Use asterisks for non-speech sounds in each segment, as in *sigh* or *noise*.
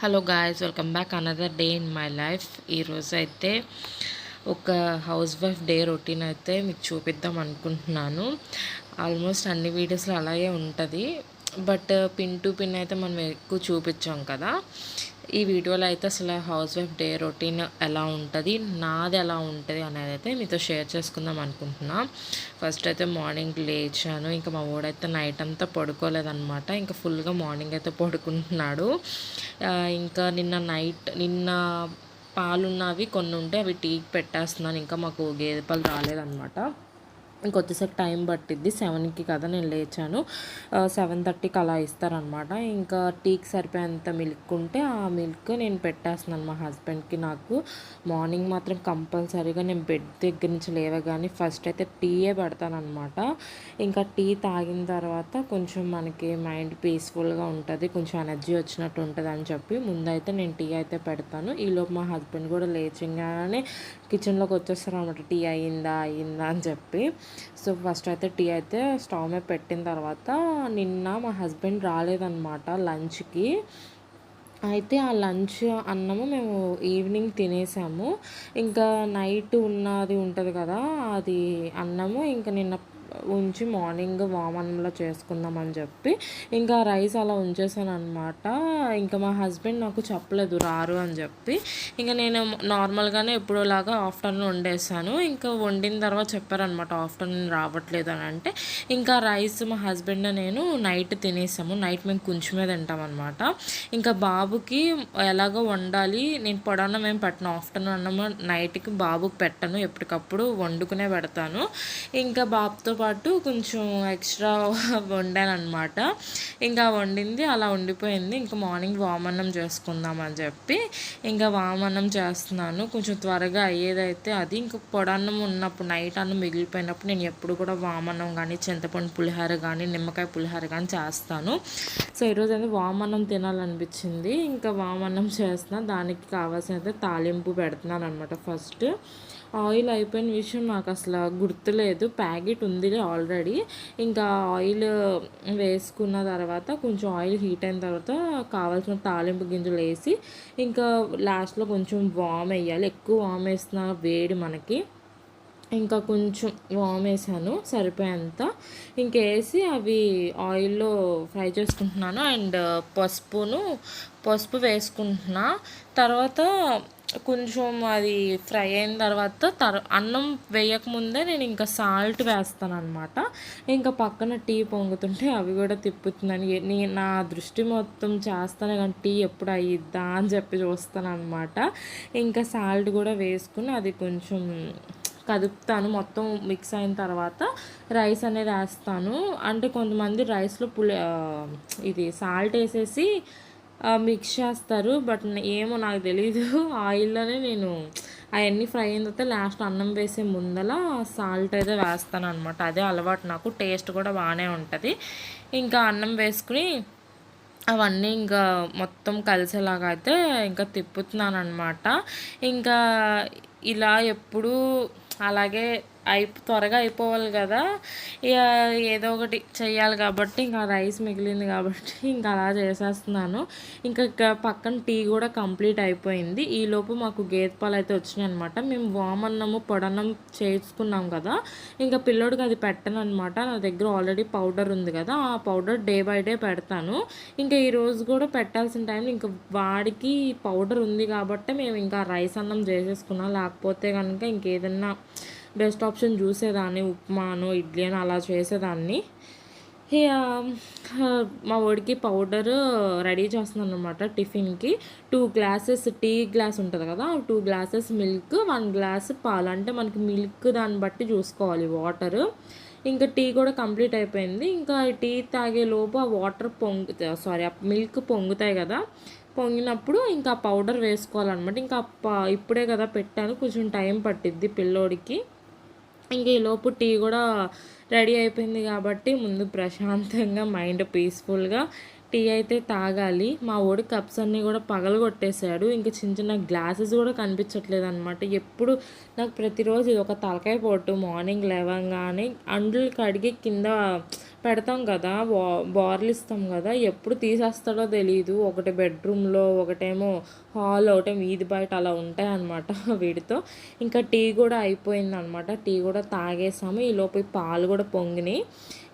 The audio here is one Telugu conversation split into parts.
Hello guys welcome back another day in my life ఈరోజు అయితే ఒక హౌస్ వైఫ్ డే రొటీన్ అయితే మీకు చూపిద్దాం అనుకుంటున్నాను. ఆల్మోస్ట్ అన్ని వీడియోస్లో అలాగే ఉంటుంది. బట్ పిన్ టు పిన్ అయితే మనం ఎక్కువ చూపించాం కదా. ఈ వీడియోలో అయితే అసలు హౌస్ వైఫ్ డే రొటీన్ ఎలా ఉంటుంది నాది ఎలా ఉంటుంది అనేది అయితే మీతో షేర్ చేసుకుందాం అనుకుంటున్నా. ఫస్ట్ అయితే మార్నింగ్ లేచాను ఇంకా మా ఓడైతే నైట్ అంతా పడుకోలేదనమాట ఇంకా ఫుల్గా మార్నింగ్ అయితే పడుకుంటున్నాడు. ఇంకా నిన్న నైట్ నిన్న పాలున్నవి కొన్ని ఉంటే అవి టీకి పెట్టేస్తున్నాను ఇంకా మాకు గేదె పాలు రాలేదనమాట ఇంకొద్దిసేపు టైం పట్టిద్ది. సెవెన్కి కదా నేను లేచాను. సెవెన్ థర్టీకి అలా ఇస్తారనమాట ఇంకా టీకి సరిపోయేంత మిల్క్ ఉంటే ఆ మిల్క్ నేను పెట్టేస్తున్నాను మా హస్బెండ్కి నాకు. మార్నింగ్ మాత్రం కంపల్సరీగా నేను బెడ్ దగ్గర నుంచి లేవగానే ఫస్ట్ అయితే టీయే పెడతానమాట ఇంకా టీ తాగిన తర్వాత కొంచెం మనకి మైండ్ పీస్ఫుల్గా ఉంటుంది కొంచెం ఎనర్జీ వచ్చినట్టు ఉంటుంది అని చెప్పి ముందైతే నేను టీ అయితే పెడతాను. ఈలోపు మా హస్బెండ్ కూడా లేచింగానే కిచెన్లోకి వచ్చేస్తారు అనమాట టీ అయిందా అయిందా అని చెప్పి. సో ఫస్ట్ అయితే టీ అయితే స్టవ్ మీద పెట్టిన తర్వాత నిన్న మా హస్బెండ్ రాలేదన్నమాట లంచ్కి. అయితే ఆ లంచ్ అన్నము మేము ఈవినింగ్ తినేసాము. ఇంకా నైట్ ఉన్నది ఉంటుంది కదా అది అన్నము. ఇంకా నిన్న ఉంచి మార్నింగ్ వామన్లో చేసుకుందామని చెప్పి ఇంకా రైస్ అలా ఉంచేసాను అనమాట ఇంకా మా హస్బెండ్ నాకు చెప్పలేదు రారు అని చెప్పి. ఇంకా నేను నార్మల్గానే ఎప్పుడోలాగా ఆఫ్టర్నూన్ వండేసాను. ఇంకా వండిన తర్వాత చెప్పారనమాట ఆఫ్టర్నూన్ రావట్లేదు అని అంటే ఇంకా రైస్ మా హస్బెండ్ నేను నైట్ తినేసాము. నైట్ మేము కొంచెమే తింటామన్నమాట. ఇంకా బాబుకి ఎలాగో వండాలి నేను పొడన్నం ఏం పెట్టను ఆఫ్టర్నూన్ అన్నము నైట్కి బాబుకి పెట్టను ఎప్పటికప్పుడు వండుకునే పెడతాను. ఇంకా బాబుతో పాటు కొంచెం ఎక్స్ట్రా *laughs* వండాను అనమాట ఇంకా వండింది అలా ఉండిపోయింది. ఇంకా మార్నింగ్ వామన్నం చేసుకుందాం అని చెప్పి ఇంకా వామన్నం చేస్తున్నాను. కొంచెం త్వరగా అయ్యేదైతే అది. ఇంకా పొడన్నం ఉన్నప్పుడు నైట్ అన్నం మిగిలిపోయినప్పుడు నేను ఎప్పుడు కూడా వామన్నం కానీ చింతపండు పులిహార కానీ నిమ్మకాయ పులిహార కానీ చేస్తాను. సో ఈరోజు అయితే వామన్నం తినాలనిపించింది. ఇంకా వామన్నం చేస్తున్నాను దానికి కావాల్సిన తాలింపు పెడుతున్నాను అనమాట ఫస్ట్. ఆయిల్ అయిపోయిన విషయం నాకు అసలు గుర్తులేదు. ప్యాకెట్ ఉంది ఆల్రెడీ. ఇంకా ఆయిల్ వేసుకున్న తర్వాత కొంచెం ఆయిల్ హీట్ అయిన తర్వాత కావాల్సిన తాలింపు గింజలు వేసి ఇంకా లాస్ట్లో కొంచెం వామ్ వేయాలి. ఎక్కువ వామ్ వేసిన వేడి మనకి. ఇంకా కొంచెం వామ్ వేసాను సరిపోయేంత. ఇంకేసి అవి ఆయిల్లో ఫ్రై చేసుకుంటున్నాను. అండ్ పసుపును పసుపు వేసుకుంటున్నా. తర్వాత కొంచెం అది ఫ్రై అయిన తర్వాత తర్ అన్నం వేయకముందే నేను ఇంకా సాల్ట్ వేస్తాను అనమాట ఇంకా పక్కన టీ పొంగుతుంటే అవి కూడా తిప్పుతున్నాను నేను నా దృష్టి మొత్తం చేస్తాను కానీ టీ ఎప్పుడు అయ్యిద్దా అని చెప్పి చూస్తాను అనమాట ఇంకా సాల్ట్ కూడా వేసుకుని అది కొంచెం కదుపుతాను. మొత్తం మిక్స్ అయిన తర్వాత రైస్ అనేది వేస్తాను. అంటే కొంతమంది రైస్లో పులి ఇది సాల్ట్ వేసేసి మిక్స్ చేస్తారు బట్ ఏమో నాకు తెలీదు. *laughs* ఆయిల్లోనే నేను అవన్నీ ఫ్రై అయిన తర్వాత లాస్ట్ అన్నం వేసే ముందల సాల్ట్ అయితే వేస్తాను అనమాట అదే అలవాటు నాకు టేస్ట్ కూడా బాగానే ఉంటుంది. ఇంకా అన్నం వేసుకుని అవన్నీ ఇంకా మొత్తం కలిసేలాగా అయితే ఇంకా తిప్పుతున్నాను అనమాట ఇంకా ఇలా ఎప్పుడూ అలాగే అయి త్వరగా అయిపోవాలి కదా. ఇక ఏదో ఒకటి చేయాలి కాబట్టి ఇంకా రైస్ మిగిలింది కాబట్టి ఇంకా అలా చేసేస్తున్నాను. ఇంకా పక్కన టీ కూడా కంప్లీట్ అయిపోయింది. ఈలోపు మాకు గేదె పాలు అయితే వచ్చినాయి అనమాట మేము వామన్నము పొడన్నం చేసుకున్నాం కదా. ఇంకా పిల్లోడికి అది పెట్టను అనమాట నా దగ్గర ఆల్రెడీ పౌడర్ ఉంది కదా. ఆ పౌడర్ డే బై డే పెడతాను. ఇంకా ఈరోజు కూడా పెట్టాల్సిన టైంలో ఇంకా వాడికి పౌడర్ ఉంది కాబట్టి మేము ఇంకా రైస్ అన్నం చేసేసుకున్నాం. లేకపోతే కనుక ఇంకేదన్నా బెస్ట్ ఆప్షన్ చూసేదాన్ని ఉప్మాను ఇడ్లీ అని అలా చేసేదాన్ని. మా వాడికి పౌడర్ రెడీ చేస్తున్నాను అనమాట టిఫిన్కి. టూ గ్లాసెస్ టీ గ్లాస్ ఉంటుంది కదా two glasses milk one glass పాలు. అంటే మనకి మిల్క్ దాన్ని బట్టి చూసుకోవాలి వాటర్. ఇంకా టీ కూడా కంప్లీట్ అయిపోయింది. ఇంకా టీ తాగే లోపు ఆ వాటర్ పొంగు సారీ ఆ మిల్క్ పొంగుతాయి కదా పొంగినప్పుడు ఇంకా పౌడర్ వేసుకోవాలన్నమాట. ఇంకా ఇప్పుడే కదా పెట్టాను కొంచెం టైం పట్టిద్ది పిల్లోడికి. ఇంక ఈలోపు టీ కూడా రెడీ అయిపోయింది కాబట్టి ముందు ప్రశాంతంగా మైండ్ పీస్ఫుల్గా టీ అయితే తాగాలి. మా ఓడి కప్స్ అన్నీ కూడా పగలగొట్టేశాడు. ఇంకా చిన్న చిన్న గ్లాసెస్ కూడా కనిపించట్లేదు అనమాట ఎప్పుడు నాకు ప్రతిరోజు ఇది ఒక తలకాయ పోటు మార్నింగ్ లేవగానే అండ్లు కడిగి కింద పెడతాం కదా బా బార్లు ఇస్తాం కదా ఎప్పుడు తీసేస్తాడో తెలియదు ఒకటి బెడ్రూమ్లో ఒకటేమో హాల్ ఒకటేమో వీధి బయట అలా ఉంటాయి అనమాట వీటితో ఇంకా టీ కూడా అయిపోయింది అనమాట టీ కూడా తాగేసాము. ఈ లోపు పాలు కూడా పొంగినాయి.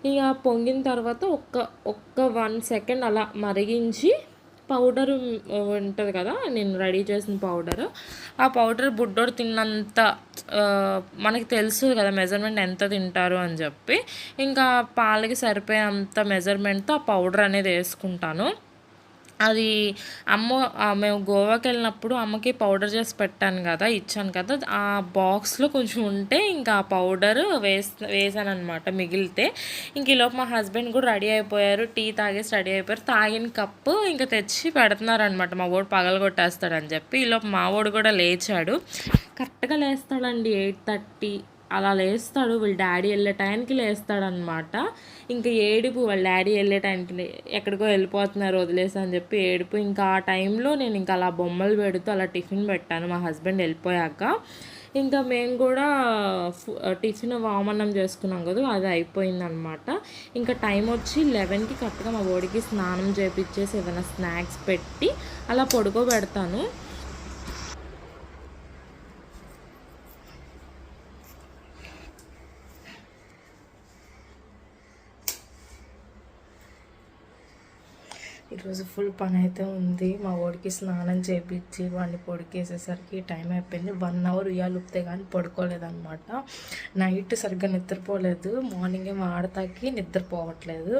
ఇక పొంగిన తర్వాత ఒక్క ఒక్క వన్ సెకండ్ అలా మరిగించి పౌడర్ ఉంటుంది కదా నేను రెడీ చేసిన పౌడర్. ఆ పౌడర్ బుడ్డోడు తిన్నంత మనకి తెలుసు కదా మెజర్మెంట్ ఎంత తింటారు అని చెప్పి. ఇంకా పాలకి సరిపోయేంత మెజర్మెంట్తో ఆ పౌడర్ అనేది వేసుకుంటాను. అది అమ్మ మేము గోవాకి వెళ్ళినప్పుడు అమ్మకి పౌడర్ చేసి పెట్టాను కదా ఇచ్చాను కదా ఆ బాక్స్లో కొంచెం ఉంటే ఇంకా ఆ పౌడర్ వేస్ వేసాను అనమాట మిగిలితే. ఇంక ఈలోపు మా హస్బెండ్ కూడా రెడీ అయిపోయారు టీ తాగేసి రెడీ అయిపోయారు తాగిన కప్పు ఇంకా తెచ్చి పెడుతున్నారనమాట మా వాడు పగలగొట్టేస్తాడని చెప్పి ఈలోపు మా వాడు కూడా లేచాడు. కరెక్ట్గా లేస్తాడండి ఎయిట్ థర్టీ అలా లేస్తాడు. వీళ్ళ డాడీ వెళ్ళే టైంకి లేస్తాడనమాట ఇంకా ఏడుపు వాళ్ళ డాడీ వెళ్ళే టైంకి ఎక్కడికో వెళ్ళిపోతున్నారు వదిలేసి అని చెప్పి ఏడుపు. ఇంకా ఆ టైంలో నేను ఇంకా అలా బొమ్మలు పెడుతూ అలా టిఫిన్ పెట్టాను. మా హస్బెండ్ వెళ్ళిపోయాక. ఇంకా మేము కూడా ఫు- టిఫిన్ వామన్నం చేసుకున్నాం కదా అది అయిపోయిందనమాట ఇంకా టైం వచ్చి లెవెన్కి కరెక్ట్గా మా ఓడికి స్నానం చేపించేసి ఏదైనా స్నాక్స్ పెట్టి అలా పడుకోబెడతాను. ఈరోజు ఫుల్ పని అయితే ఉంది. మా వాడికి స్నానం చేపించి వాడిని పొడికేసేసరికి టైం అయిపోయింది. వన్ అవర్ ఉయ్యాలు ఉప్తే కానీ పడుకోలేదన్నమాట. నైట్ సరిగ్గా నిద్రపోలేదు. మార్నింగ్ ఏమో ఆడతాకి నిద్రపోవట్లేదు.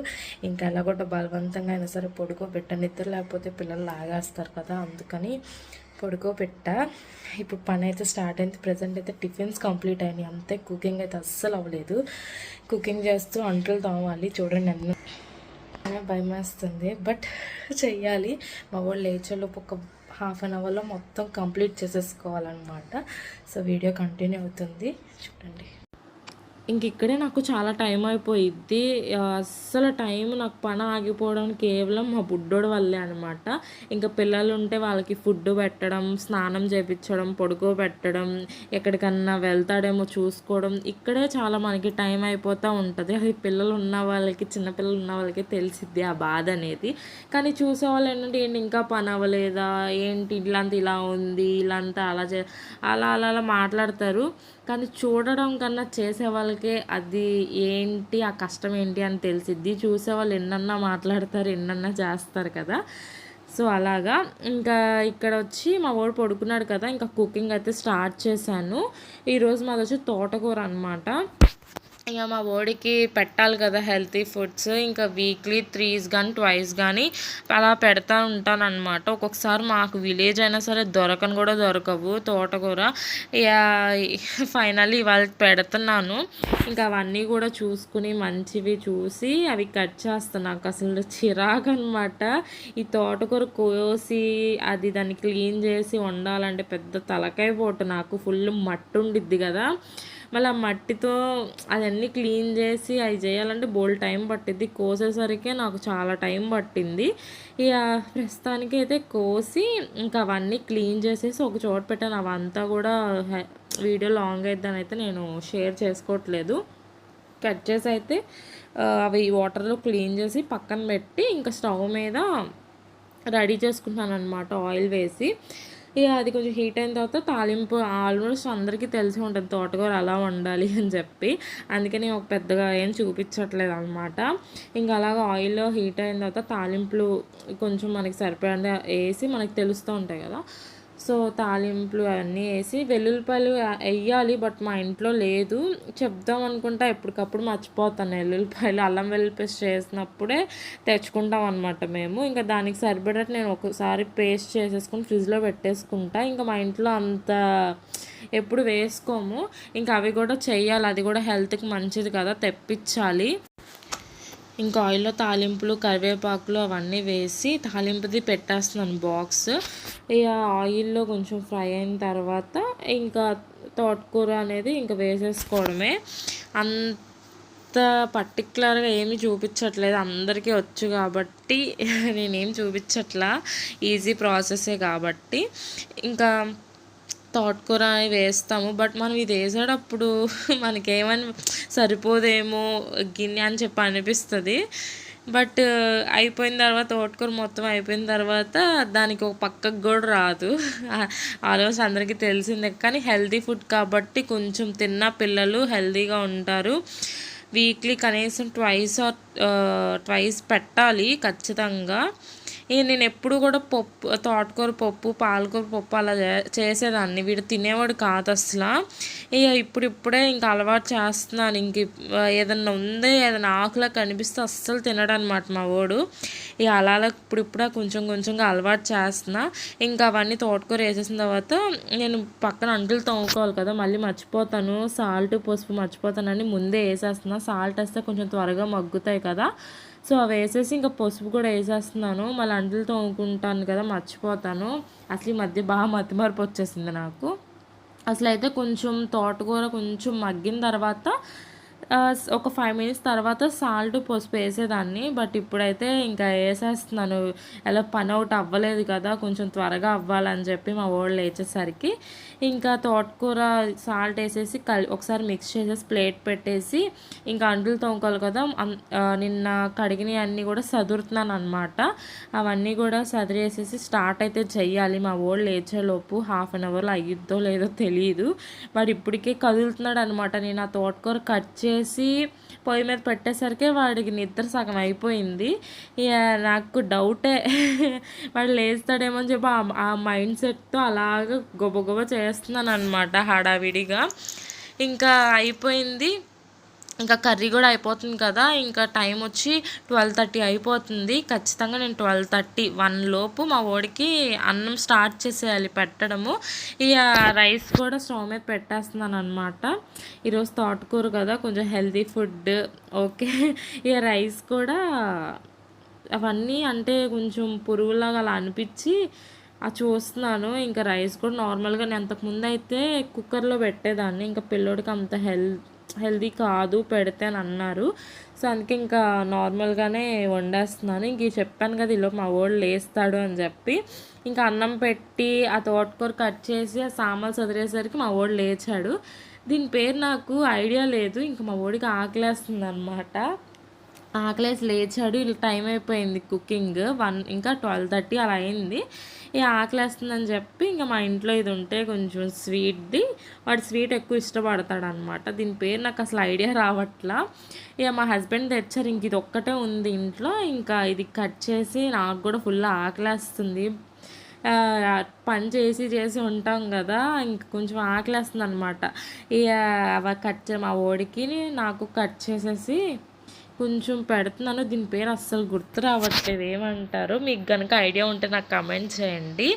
ఇంకా ఎలాగొట్ట బలవంతంగా అయినా సరే పడుకోబెట్ట. నిద్ర లేకపోతే పిల్లలు లాగేస్తారు కదా అందుకని పడుకోబెట్టా. ఇప్పుడు పని అయితే స్టార్ట్ అయింది. ప్రజెంట్ అయితే టిఫిన్స్ కంప్లీట్ అయినాయి. అంతే కుకింగ్ అయితే అస్సలు అవ్వలేదు. కుకింగ్ చేస్తూ అంటలు తోమాలి. చూడండి అన్నీ భయం వేస్తుంది. బట్ చెయ్యాలి. మా వాళ్ళు లేచేలోపు ఒక హాఫ్ అన్ అవర్లో మొత్తం కంప్లీట్ చేసేసుకోవాలన్నమాట. సో వీడియో కంటిన్యూ అవుతుంది. చూడండి. ఇంక ఇక్కడే నాకు చాలా టైం అయిపోయిద్ది. అసలు అస్సలు టైం నాకు పని ఆగిపోవడానికి కేవలం మా బుడ్డోడు వల్లే అనమాట ఇంకా పిల్లలు ఉంటే వాళ్ళకి ఫుడ్ పెట్టడం స్నానం చేపించడం పడుకోబెట్టడం ఎక్కడికన్నా వెళ్తాడేమో చూసుకోవడం ఇక్కడే చాలా మనకి టైం అయిపోతూ ఉంటుంది. అది పిల్లలు ఉన్న వాళ్ళకి చిన్నపిల్లలు ఉన్న వాళ్ళకి తెలిసిద్ది ఆ బాధ అనేది. కానీ చూసే వాళ్ళు ఏంటంటే ఏంటి ఇంకా పని అవ్వలేదా? ఏంటి ఇలాంటి ఇలా ఉంది ఇలాంతా అలా చే అలా అలా అలా మాట్లాడతారు. కానీ చూడడం కన్నా చేసే వాళ్ళకే అది ఏంటి ఆ కష్టం ఏంటి అని తెలిసిద్ది. చూసే వాళ్ళు ఎన్నన్నా మాట్లాడతారు ఎన్నన్నా చేస్తారు కదా. సో అలాగా. ఇంకా ఇక్కడ వచ్చి మా వాడు పడుకున్నాడు కదా. ఇంకా కుకింగ్ అయితే స్టార్ట్ చేశాను. ఈరోజు మాది వచ్చి తోటకూర అనమాట ఇక మా ఓడికి పెట్టాలి కదా హెల్తీ ఫుడ్స్. ఇంకా వీక్లీ త్రీస్ కానీ ట్వైస్ కానీ అలా పెడతా ఉంటాను అనమాట ఒక్కొక్కసారి మాకు విలేజ్ అయినా సరే దొరకని కూడా దొరకవు తోటకూర. ఇక ఫైనల్లీ ఇవాళ పెడుతున్నాను. ఇంకా అవన్నీ కూడా చూసుకుని మంచివి చూసి అవి కట్ చేస్తాను నాకు అసలు చిరాకు అనమాట ఈ తోటకూర కోసి అది దాన్ని క్లీన్ చేసి వండాలంటే పెద్ద తలకాయ పోటు. నాకు ఫుల్ మట్టు ఉండిద్ది కదా. మళ్ళీ ఆ మట్టితో అవన్నీ క్లీన్ చేసి అవి చేయాలంటే బోల్ టైం పట్టింది కోసేసరికి నాకు చాలా టైం పట్టింది. ఇక ప్రస్తుతానికి అయితే కోసి ఇంకా అవన్నీ క్లీన్ చేసేసి ఒక చోట పెట్టాను. అవంతా కూడా వీడియో లాంగ్ అయిద్దని అయితే నేను షేర్ చేసుకోవట్లేదు. కట్ చేసి అయితే అవి వాటర్లో క్లీన్ చేసి పక్కన పెట్టి ఇంకా స్టవ్ మీద రెడీ చేసుకుంటాను అనమాట ఆయిల్ వేసి. ఇక అది కొంచెం హీట్ అయిన తర్వాత తాలింపు ఆల్మోస్ట్ అందరికీ తెలిసి ఉంటుంది. తోటకూర అలా వండాలి అని చెప్పి. అందుకని ఒక పెద్దగా ఏం చూపించట్లేదు అనమాట ఇంకా అలాగ ఆయిల్లో హీట్ అయిన తర్వాత తాలింపులు కొంచెం మనకి సరిపడే వేసి మనకి తెలుస్తూ ఉంటాయి కదా. సో తాలింపులు అవన్నీ వేసి వెల్లుల్లిపాయలు వేయాలి బట్ మా ఇంట్లో లేదు. చెప్దాం అనుకుంటా ఎప్పటికప్పుడు మర్చిపోతాను. వెల్లుల్లిపాయలు అల్లం వెల్లుల్లి పేస్ట్ చేసినప్పుడే తెచ్చుకుంటాం అనమాట మేము. ఇంకా దానికి సరిపడట్టు నేను ఒకసారి పేస్ట్ చేసేసుకుని ఫ్రిడ్జ్లో పెట్టేసుకుంటా. ఇంకా మా ఇంట్లో అంత ఎప్పుడు వేసుకోము. ఇంకా అవి కూడా చేయాలి అది కూడా హెల్త్కి మంచిది కదా తెప్పించాలి. ఇంకా ఆయిల్లో తాలింపులు కరివేపాకులు అవన్నీ వేసి తాలింపుది పెట్టేస్తున్నాను బాక్స్ ఇక ఆయిల్లో కొంచెం ఫ్రై అయిన తర్వాత ఇంకా తోటకూర అనేది ఇంకా వేసేసుకోవడమే. అంత పర్టికులర్గా ఏమీ చూపించట్లేదు. అందరికీ వచ్చు కాబట్టి *laughs* నేనేం చూపించట్లా. ఈజీ ప్రాసెసే కాబట్టి. ఇంకా తోటకూర అని వేస్తాము. బట్ మనం ఇది వేసేటప్పుడు *laughs* మనకేమని సరిపోదేమో గిన్నె అని చెప్పి అనిపిస్తుంది. బట్ అయిపోయిన తర్వాత తోటకూర మొత్తం అయిపోయిన తర్వాత దానికి ఒక పక్కకు కూడా రాదు. *laughs* ఆల్మోస్ట్ అందరికీ తెలిసిందే. కానీ హెల్తీ ఫుడ్ కాబట్టి కొంచెం తిన్న పిల్లలు హెల్తీగా ఉంటారు. వీక్లీ కనీసం ట్వైస్ ఆర్ ట్వైస్ పెట్టాలి ఖచ్చితంగా. ఇక నేను ఎప్పుడు కూడా పప్పు తోటకూర పప్పు పాలకూర పప్పు అలా చేసేదాన్ని. వీడు తినేవాడు కాదు అసలు. ఇక ఇప్పుడు ఇప్పుడే ఇంకా అలవాటు చేస్తున్నాను. ఇంక ఏదన్నా ఉంది ఏదైనా ఆకులా కనిపిస్తే అస్సలు తినడం అనమాట మా వాడు. ఇక అలా ఇప్పుడు ఇప్పుడే కొంచెం కొంచెంగా అలవాటు చేస్తున్నా. ఇంకా అవన్నీ తోటకూర వేసేసిన తర్వాత నేను పక్కన అంటులు తోముకోవాలి కదా మళ్ళీ మర్చిపోతాను. సాల్ట్ పసుపు మర్చిపోతానని ముందే వేసేస్తున్నా. సాల్ట్ వేస్తే కొంచెం త్వరగా మగ్గుతాయి కదా. సో అవి వేసేసి ఇంకా పసుపు కూడా వేసేస్తున్నాను. మళ్ళీ అంటలు తోముకుంటాను కదా మర్చిపోతాను. అసలు ఈ మధ్య బాగా మతిమరపు వచ్చేసింది నాకు. అసలు అయితే కొంచెం తోటకూర కొంచెం మగ్గిన తర్వాత ఒక ఫైవ్ మినిట్స్ తర్వాత సాల్ట్ పసుపు వేసేదాన్ని. బట్ ఇప్పుడైతే ఇంకా వేసేస్తున్నాను. ఎలా పని అవుట్ అవ్వలేదు కదా కొంచెం త్వరగా అవ్వాలని చెప్పి మా ఓళ్ళు లేచేసరికి ఇంకా తోటకూర సాల్ట్ వేసేసి కలి ఒకసారి మిక్స్ చేసేసి ప్లేట్ పెట్టేసి ఇంకా అంటులు తోముకోవాలి కదా. నిన్న కడిగినవి అన్నీ కూడా సదురుతున్నాను అనమాట అవన్నీ కూడా సదిరేసేసి స్టార్ట్ అయితే చెయ్యాలి. మా ఓళ్ళు లేచేలోపు హాఫ్ అన్ అవర్లో అయ్యిద్దో లేదో తెలియదు బట్ ఇప్పటికే కదులుతున్నాడు అనమాట నేను ఆ తోటకూర కట్ చేసి చేసి పొయ్యి మీద పెట్టేసరికి వాడికి నిద్ర సగం అయిపోయింది. ఇక నాకు డౌటే వాడు లేస్తాడేమో అని చెప్పి ఆ మైండ్ సెట్తో అలాగ గొబగొబ చేస్తున్నాను అనమాట హడావిడిగా. ఇంకా అయిపోయింది. ఇంకా కర్రీ కూడా అయిపోతుంది కదా ఇంకా టైం వచ్చి ట్వెల్వ్ థర్టీ అయిపోతుంది. ఖచ్చితంగా నేను ట్వెల్వ్ థర్టీ వన్ లోపు మా ఓడికి అన్నం స్టార్ట్ చేసేయాలి పెట్టడము. ఇక రైస్ కూడా స్టవ్ మీద పెట్టేస్తున్నాను అనమాట ఈరోజు తోటకూర కదా కొంచెం హెల్తీ ఫుడ్ ఓకే. ఇక రైస్ కూడా అవన్నీ అంటే కొంచెం పురుగులాగా అలా అనిపించి అది చూస్తున్నాను. ఇంకా రైస్ కూడా నార్మల్గా నేను అంతకుముందు అయితే కుక్కర్లో పెట్టేదాన్ని. ఇంకా పిల్లోడికి అంత హెల్త్ హెల్దీ కాదు పెడితే అని అన్నారు. సో అందుకే ఇంకా నార్మల్గానే వండేస్తున్నాను. ఇంక చెప్పాను కదా ఇలా మా వాడు లేస్తాడు అని చెప్పి. ఇంకా అన్నం పెట్టి ఆ తోటకూర కట్ చేసి ఆ సామాన్లు చదివేసరికి మా వాడు లేచాడు. దీని పేరు నాకు ఐడియా లేదు. ఇంకా మా వాడికి ఆకలేస్తుంది అనమాట ఆకలేసి లేచాడు. ఇలా టైం అయిపోయింది కుకింగ్. వన్ ఇంకా ట్వెల్వ్ థర్టీ అలా అయింది. ఇక ఆకలేస్తుందని చెప్పి ఇంకా మా ఇంట్లో ఇది ఉంటే కొంచెం స్వీట్ది వాడు స్వీట్ ఎక్కువ ఇష్టపడతాడు అనమాట దీని పేరు నాకు అసలు ఐడియా రావట్లా. ఇక మా హస్బెండ్ తెచ్చారు. ఇంక ఇది ఒక్కటే ఉంది ఇంట్లో. ఇంకా ఇది కట్ చేసి నాకు కూడా ఫుల్ ఆకలేస్తుంది. పని చేసి చేసి ఉంటాం కదా. ఇంక కొంచెం ఆకలేస్తుంది అనమాట ఇక అవి కట్ మా ఓడికి నాకు కట్ చేసేసి కొంచెం పెడుతున్నాను. దీని పేరు అస్సలు గుర్తు రావట్లేదు. ఏమంటారు మీకు కనుక ఐడియా ఉంటే నాకు కమెంట్ చేయండి.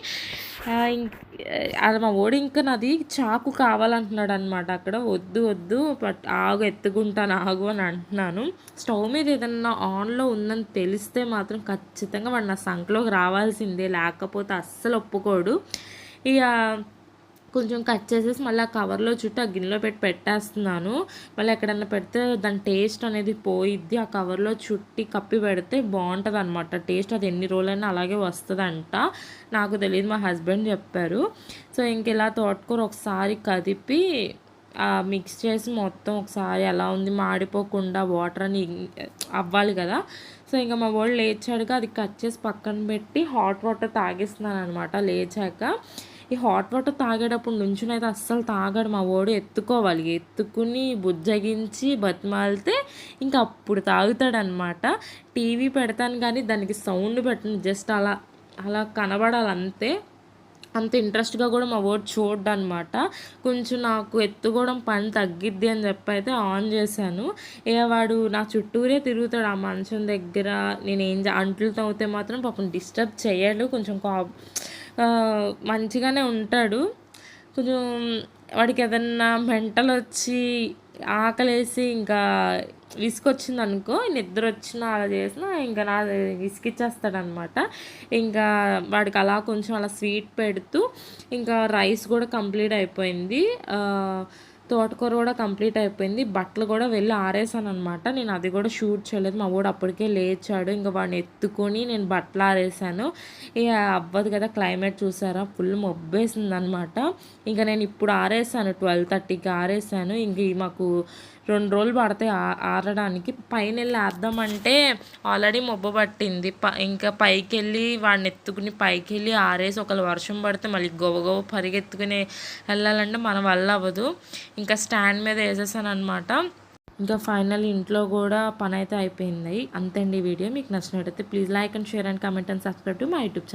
అది మా ఓడి ఇంకా నాది చాకు కావాలంటున్నాడు అనమాట అక్కడ వద్దు వద్దు బట్ ఆగు ఎత్తుకుంటాను ఆగు అని అంటున్నాను. స్టవ్ మీద ఏదన్నా ఆన్లో ఉందని తెలిస్తే మాత్రం ఖచ్చితంగా వాడు నా సంఖలోకి రావాల్సిందే. లేకపోతే అస్సలు ఒప్పుకోడు. ఇక కొంచెం కట్ చేసేసి మళ్ళీ ఆ కవర్లో చుట్టూ ఆ గిన్నెలో పెట్టి పెట్టేస్తున్నాను. మళ్ళీ ఎక్కడన్నా పెడితే దాని టేస్ట్ అనేది పోయిద్ది. ఆ కవర్లో చుట్టి కప్పి పెడితే బాగుంటుంది అనమాట టేస్ట్ అది ఎన్ని రోజులైనా అలాగే వస్తుందంట. నాకు తెలియదు మా హస్బెండ్ చెప్పారు. సో ఇంక ఇలా తోటకూర ఒకసారి కదిపి మిక్స్ చేసి మొత్తం ఒకసారి ఎలా ఉంది మాడిపోకుండా వాటర్ అని అవ్వాలి కదా. సో ఇంకా మా వాళ్ళు లేచాడుగా అది కట్ చేసి పక్కన పెట్టి హాట్ వాటర్ తాగిస్తున్నాను అనమాట లేచాక. ఈ హాట్ వాటర్ తాగేటప్పుడు నుంచునైతే అస్సలు తాగాడు మా ఓడు ఎత్తుకోవాలి. ఎత్తుకుని బుజ్జగించి బతిమాలితే ఇంకా అప్పుడు తాగుతాడనమాట టీవీ పెడతాను కానీ దానికి సౌండ్ పెట్టను. జస్ట్ అలా అలా కనబడాలి అంతే. అంత ఇంట్రెస్ట్గా కూడా మా ఓటు చూడ్డం అనమాట కొంచెం నాకు ఎత్తుకోవడం పని తగ్గిద్ది అని చెప్పి అయితే ఆన్ చేశాను. ఇక వాడు నా చుట్టూరే తిరుగుతాడు ఆ మంచం దగ్గర. నేను ఏం అంట్లు తవ్వుతే మాత్రం పాపం డిస్టర్బ్ చేయడు. కొంచెం కా మంచిగానే ఉంటాడు. కొంచెం వాడికి ఏదన్నా మెంటలు వచ్చి ఆకలేసి ఇంకా విసుకొచ్చింది అనుకో నిద్ర వచ్చినా అలా చేసినా ఇంకా నా విసికిచ్చేస్తాడనమాట ఇంకా వాడికి అలా కొంచెం అలా స్వీట్ పెడుతూ ఇంకా రైస్ కూడా కంప్లీట్ అయిపోయింది. తోటకూర కూడా కంప్లీట్ అయిపోయింది. బట్టలు కూడా వెళ్ళి ఆరేసాను అనమాట నేను అది కూడా షూట్ చేయలేదు. మా వాడు అప్పటికే లేచాడు. ఇంకా వాడిని ఎత్తుకొని నేను బట్టలు ఆరేసాను. ఇక అవ్వదు కదా క్లైమేట్ చూసారా? ఫుల్ మొబ్బేసింది అనమాట ఇంకా నేను ఇప్పుడు ఆరేసాను. ట్వెల్వ్ థర్టీకి ఆరేసాను. ఇంక మాకు రెండు రోజులు పడతాయి ఆ- ఆరడానికి. పైన వెళ్ళి ఆద్దామంటే ఆల్రెడీ మొబ్బ పట్టింది. ప ఇంకా పైకి వెళ్ళి వాడిని ఎత్తుకుని పైకి వెళ్ళి ఆరేసి ఒకళ్ళు వర్షం పడితే మళ్ళీ గొవ గొవ పరిగెత్తుకుని వెళ్ళాలంటే మన వల్ల అవ్వదు. ఇంకా స్టాండ్ మీద వేసేసాను అనమాట ఇంకా ఫైనల్ ఇంట్లో కూడా పని అయితే అయిపోయింది. అంతే అండి వీడియో. మీకు నచ్చినట్టయితే please like and share and comment and subscribe to my YouTube channel.